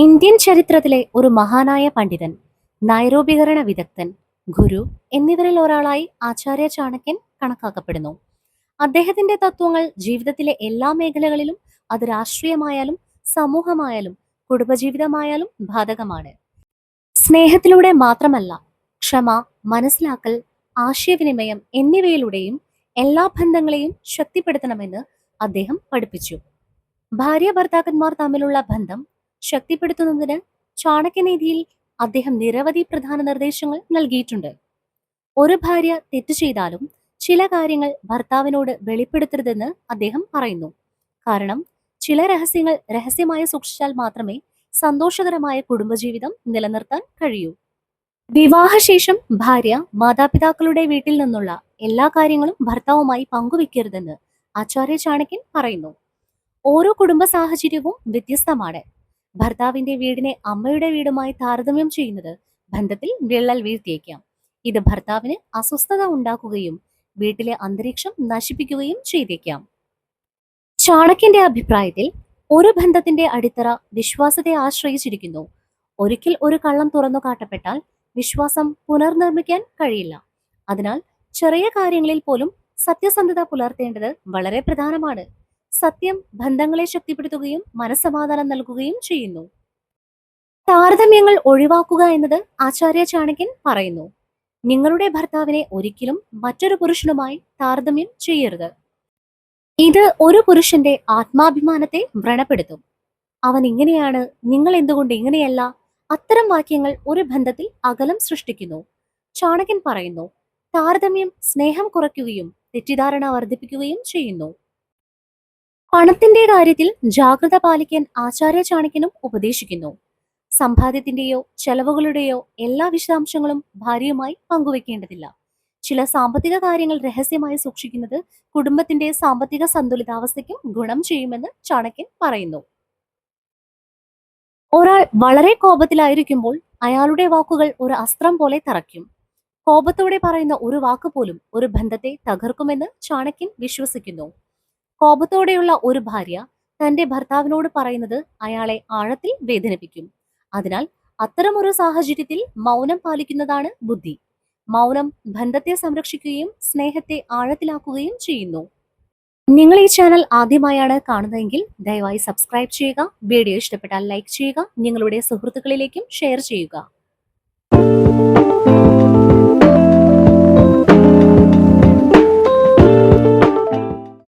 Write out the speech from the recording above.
Indian ചരിത്രത്തിലെ ഒരു മഹാനായ പണ്ഡിതൻ നൈരോപീകരണ വിദഗ്ധൻ ഗുരു എന്നിവരിൽ ഒരാളായി ആചാര്യ ചാണക്യൻ കണക്കാക്കപ്പെടുന്നു. അദ്ദേഹത്തിന്റെ തത്വങ്ങൾ ജീവിതത്തിലെ എല്ലാ മേഖലകളിലും അത് രാഷ്ട്രീയമായാലും സമൂഹമായാലും കുടുംബജീവിതമായാലും ബാധകമാണ്. സ്നേഹത്തിലൂടെ മാത്രമല്ല ക്ഷമ മനസ്സിലാക്കൽ ആശയവിനിമയം എന്നിവയിലൂടെയും എല്ലാ ബന്ധങ്ങളെയും ശക്തിപ്പെടുത്തണമെന്ന് അദ്ദേഹം പഠിപ്പിച്ചു. ഭാര്യ ഭർത്താക്കന്മാർ തമ്മിലുള്ള ബന്ധം ശക്തിപ്പെടുത്തുന്നതിന് ചാണക്യനീതിയിൽ അദ്ദേഹം നിരവധി പ്രധാന നിർദ്ദേശങ്ങൾ നൽകിയിട്ടുണ്ട്. ഒരു ഭാര്യ തെറ്റ് ചെയ്താലും ചില കാര്യങ്ങൾ ഭർത്താവിനോട് വെളിപ്പെടുത്തരുതെന്ന് അദ്ദേഹം പറയുന്നു. കാരണം ചില രഹസ്യങ്ങൾ രഹസ്യമായി സൂക്ഷിച്ചാൽ മാത്രമേ സന്തോഷകരമായ കുടുംബജീവിതം നിലനിർത്താൻ കഴിയൂ. വിവാഹശേഷം ഭാര്യ മാതാപിതാക്കളുടെ വീട്ടിൽ നിന്നുള്ള എല്ലാ കാര്യങ്ങളും ഭർത്താവുമായി പങ്കുവെക്കരുതെന്ന് ആചാര്യ ചാണക്യൻ പറയുന്നു. ഓരോ കുടുംബ സാഹചര്യവും വ്യത്യസ്തമാണ്. ഭർത്താവിന്റെ വീടിനെ അമ്മയുടെ വീടുമായി താരതമ്യം ചെയ്യുന്നത് ബന്ധത്തിൽ വിള്ളൽ വീഴ്ത്തിയേക്കാം. ഇത് ഭർത്താവിന് അസ്വസ്ഥത ഉണ്ടാക്കുകയും വീട്ടിലെ അന്തരീക്ഷം നശിപ്പിക്കുകയും ചെയ്തേക്കാം. ചാണക്യന്റെ അഭിപ്രായത്തിൽ ഒരു ബന്ധത്തിന്റെ അടിത്തറ വിശ്വാസത്തെ ആശ്രയിച്ചിരിക്കുന്നു. ഒരിക്കൽ ഒരു കള്ളം തുറന്നു കാട്ടപ്പെട്ടാൽ വിശ്വാസം പുനർനിർമ്മിക്കാൻ കഴിയില്ല. അതിനാൽ ചെറിയ കാര്യങ്ങളിൽ പോലും സത്യസന്ധത പുലർത്തേണ്ടത് വളരെ പ്രധാനമാണ്. സത്യം ബന്ധങ്ങളെ ശക്തിപ്പെടുത്തുകയും മനസ്സമാധാനം നൽകുകയും ചെയ്യുന്നു. താരതമ്യങ്ങൾ ഒഴിവാക്കുക എന്നത് ആചാര്യ ചാണക്യൻ പറയുന്നു. നിങ്ങളുടെ ഭർത്താവിനെ ഒരിക്കലും മറ്റൊരു പുരുഷനുമായി താരതമ്യം ചെയ്യരുത്. ഇത് ഒരു പുരുഷന്റെ ആത്മാഭിമാനത്തെ വ്രണപ്പെടുത്തും. അവൻ ഇങ്ങനെയാണ് നിങ്ങൾ എന്തുകൊണ്ട് ഇങ്ങനെയല്ല അത്തരം വാക്യങ്ങൾ ഒരു ബന്ധത്തിൽ അകലം സൃഷ്ടിക്കുന്നു. ചാണകൻ പറയുന്നു താരതമ്യം സ്നേഹം കുറയ്ക്കുകയും തെറ്റിദ്ധാരണ വർദ്ധിപ്പിക്കുകയും ചെയ്യുന്നു. പണത്തിന്റെ കാര്യത്തിൽ ജാഗ്രത പാലിക്കാൻ ആചാര്യ ചാണക്യനും ഉപദേശിക്കുന്നു. സമ്പാദ്യത്തിന്റെയോ ചെലവുകളുടെയോ എല്ലാ വിശദാംശങ്ങളും ഭാര്യയുമായി പങ്കുവെക്കേണ്ടതില്ല ചില സാമ്പത്തിക കാര്യങ്ങൾ രഹസ്യമായി സൂക്ഷിക്കുന്നത് കുടുംബത്തിന്റെ സാമ്പത്തിക സന്തുലിതാവസ്ഥയ്ക്കും ഗുണം ചെയ്യുമെന്ന് ചാണക്യൻ പറയുന്നു. ഒരാൾ വളരെ കോപത്തിലായിരിക്കുമ്പോൾ അയാളുടെ വാക്കുകൾ ഒരു അസ്ത്രം പോലെ തറയ്ക്കും. കോപത്തോടെ പറയുന്ന ഒരു വാക്ക് പോലും ഒരു ബന്ധത്തെ തകർക്കുമെന്ന് ചാണക്യൻ വിശ്വസിക്കുന്നു. കോപത്തോടെയുള്ള ഒരു ഭാര്യ തന്റെ ഭർത്താവിനോട് പറയുന്നത് അയാളെ ആഴത്തിൽ വേദനിപ്പിക്കും. അതിനാൽ അത്തരമൊരു സാഹചര്യത്തിൽ മൗനം പാലിക്കുന്നതാണ് ബുദ്ധി. മൗനം ബന്ധത്തെ സംരക്ഷിക്കുകയും സ്നേഹത്തെ ആഴത്തിലാക്കുകയും ചെയ്യുന്നു. നിങ്ങൾ ഈ ചാനൽ ആദ്യമായാണ് കാണുന്നതെങ്കിൽ ദയവായി സബ്സ്ക്രൈബ് ചെയ്യുക വീഡിയോ ഇഷ്ടപ്പെട്ടാൽ ലൈക്ക് ചെയ്യുക നിങ്ങളുടെ സുഹൃത്തുക്കളിലേക്കും ഷെയർ ചെയ്യുക.